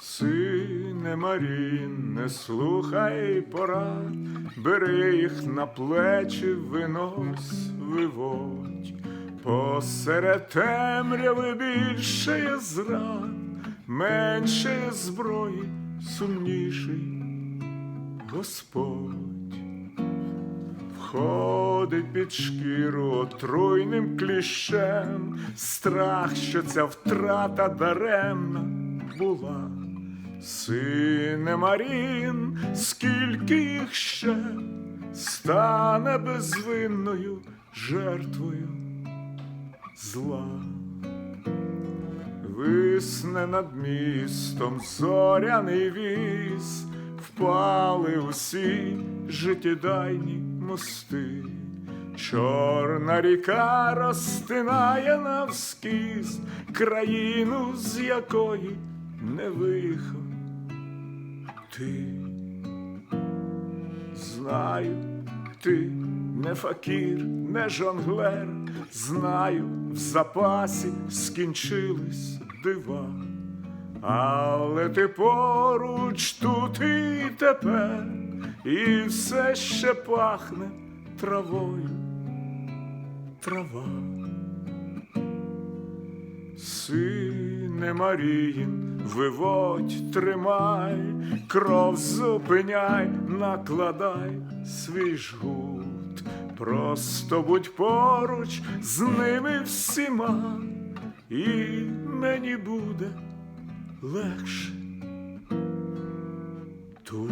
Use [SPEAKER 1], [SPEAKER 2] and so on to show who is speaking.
[SPEAKER 1] Сине Марін, не слухай порад, бери їх на плечі, винось, виводь. Посеред темряви більше є зрад, менше є зброї, сумніший Господь. Входить під шкіру отруйним кліщем, страх, що ця втрата даремна була. Сине Марін, скільки їх ще стане безвинною жертвою зла. Висне над містом зоряний віз, впали усі життєдайні мости. Чорна ріка розтинає навскіз країну, з якої не виїхав ти. Знаю, ти не факір, не жонглер, знаю, в запасі скінчились дива, але ти поруч тут і тепер, і все ще пахне травою, трава. Сине Маріїн, виводь, тримай, кров зупиняй, накладай свій жгут. Просто будь поруч з ними всіма, і мені буде легше тут.